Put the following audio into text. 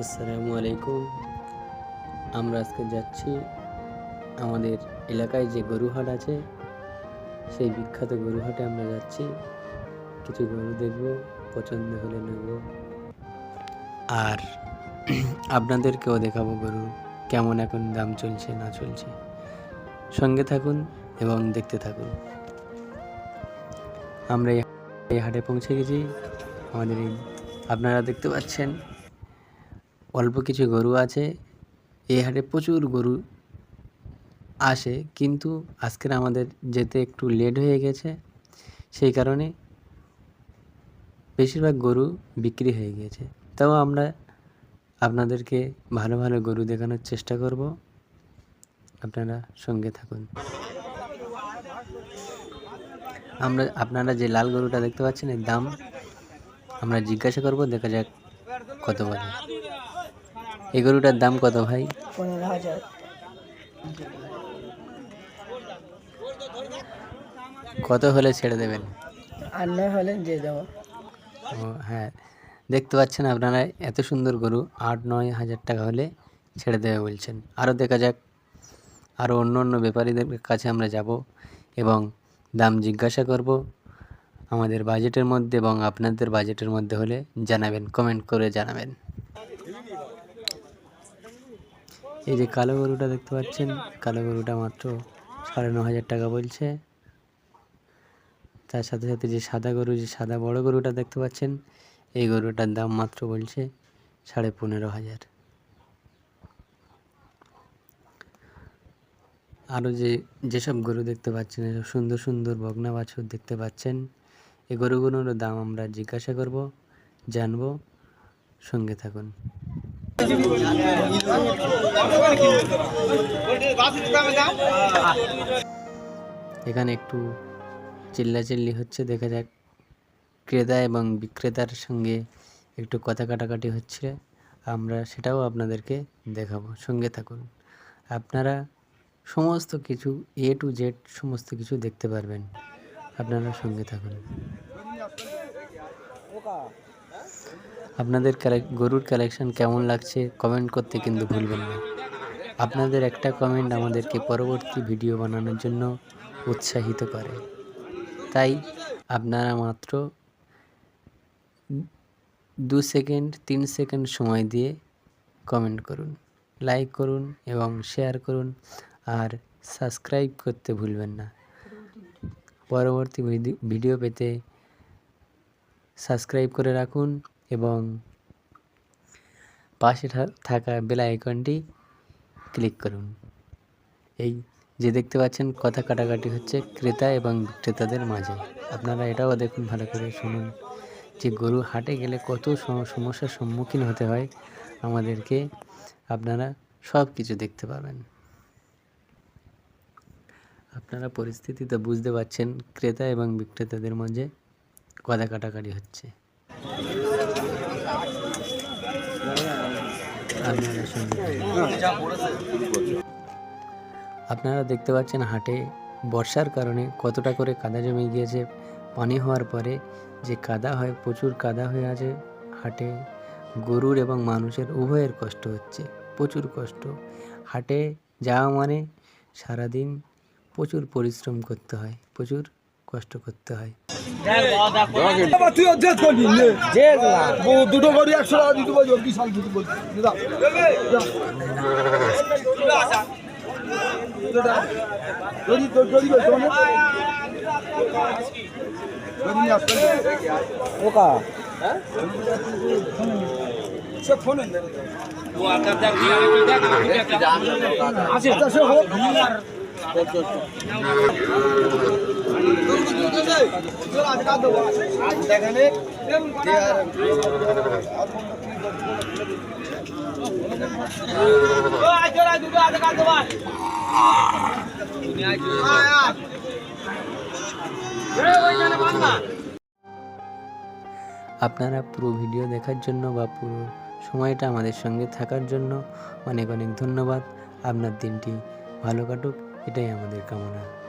আসসালামু আলাইকুম আমরা আজকে যাচ্ছি আমাদের এলাকায় যে গরুহাট আছে, সেই বিখ্যাত গরুহাটে আমরা যাচ্ছি। কিছু গরু দেখব, পছন্দ হলে নেব। আর আপনাদেরকেও দেখাবো গরু, কেমন এখন দাম চলছে, না চলছে। সঙ্গে থাকুন এবং দেখতে থাকুন। আমরা এই- হাটে পৌঁছে গেছি। আমাদের আপনারা দেখতে পাচ্ছেন অল্প কিছু গরু আছে। এই হাটে প্রচুর গরু আসে, কিন্তু আজকের আমাদের যেতে একটু লেট হয়ে গেছে। সেই কারণে বেশিরভাগ গরু বিক্রি হয়ে গিয়েছে তাও আমরা আপনাদেরকে ভালো ভালো গরু দেখানোর চেষ্টা করব। আপনারা সঙ্গে থাকুন। আমরা, আপনারা যে লাল গরুটা দেখতে পাচ্ছেন, এর দাম আমরা জিজ্ঞাসা করব, দেখা যাক কত বলে। এই গরুটার দাম কত ভাই? পনেরো হাজার। কত হলে ছেড়ে দেবেন? আর নয় হলে দিয়ে দেবো। ও হ্যাঁ। দেখতে পাচ্ছেন আপনারা এত সুন্দর গরু আট নয় হাজার টাকা হলে ছেড়ে দেবে বলছেন। আরও দেখা যাক আরও অন্য অন্য ব্যাপারীদের কাছে আমরা যাব এবং দাম জিজ্ঞাসা করব আমাদের বাজেটের মধ্যে এবং আপনাদের বাজেটের মধ্যে হলে জানাবেন কমেন্ট করে জানাবেন। এই যে কালো গরুটা দেখতে পাচ্ছেন, কালো গরুটা মাত্র সাড়ে ন হাজার টাকা বলছে। তার সাথে সাথে যে সাদা গরু, যে সাদা বড় গরুটা দেখতে পাচ্ছেন, এই গরুটার দাম মাত্র বলছে সাড়ে পনেরো হাজার। আরও যে, যেসব গরু দেখতে পাচ্ছেন, এসব সুন্দর সুন্দর বগনা বাছুর দেখতে পাচ্ছেন এই গরুগুলোর দাম আমরা জিজ্ঞাসা করব, জানব, সঙ্গে থাকুন। এখানে একটু চিল্লাচিল্লি হচ্ছে, দেখা যাক। ক্রেতা এবং বিক্রেতার সঙ্গে একটু কথা কাটাকাটি হচ্ছে, আমরা সেটাও আপনাদেরকে দেখাবো। সঙ্গে থাকুন। আপনারা সমস্ত কিছু এ টু জেড সমস্ত কিছু দেখতে পারবেন। আপনারা সঙ্গে থাকুন। আপনাদের গরুর কালেকশন কেমন লাগছে কমেন্ট করতে কিন্তু ভুলবেন না। আপনাদের একটা কমেন্ট আমাদেরকে পরবর্তী ভিডিও বানানোর জন্য উৎসাহিত করে। তাই আপনারা মাত্র দু সেকেন্ড তিন সেকেন্ড সময় দিয়ে কমেন্ট করুন লাইক করুন এবং শেয়ার করুন আর সাবস্ক্রাইব করতে ভুলবেন না। পরবর্তী ভিডি- ভিডিও পেতে সাবস্ক্রাইব করে রাখুন এবং পাশে থাকা বেল আইকনটি ক্লিক করুন। এই যে দেখতে পাচ্ছেন, কথা কাটাকাটি হচ্ছে ক্রেতা এবং বিক্রেতাদের মাঝে। আপনারা এটাও দেখুন, ভালো করে শুনুন যে গরু হাটে গেলে কত সমস্যার সম্মুখীন হতে হয়। আমাদেরকে আপনারা সব কিছু দেখতে পাবেন। আপনারা পরিস্থিতিতে বুঝতে পারছেন, ক্রেতা এবং বিক্রেতাদের মাঝে কথা কাটাকাটি হচ্ছে। আপনারা দেখতে পাচ্ছেন হাটে বর্ষার কারণে কতটা করে কাদা জমে গিয়েছে। পানি হওয়ার পরে যে কাদা হয়, প্রচুর কাদা হয়ে আছে হাটে। গরুর এবং মানুষের উভয়ের কষ্ট হচ্ছে, প্রচুর কষ্ট। হাটে যাওয়া মানে সারাদিন প্রচুর পরিশ্রম করতে হয়, প্রচুর কষ্ট করতে হয়। তুই দুটো গাড়ি একশো টাকা দিতে পারবি বিশাল দিতে বলছি যদি হোক আপনারা পুরো ভিডিও দেখার জন্য বা পুরো সময়টা আমাদের সঙ্গে থাকার জন্য অনেক অনেক ধন্যবাদ। আপনার দিনটি ভালো কাটুক। এটাই আমাদের কামনা।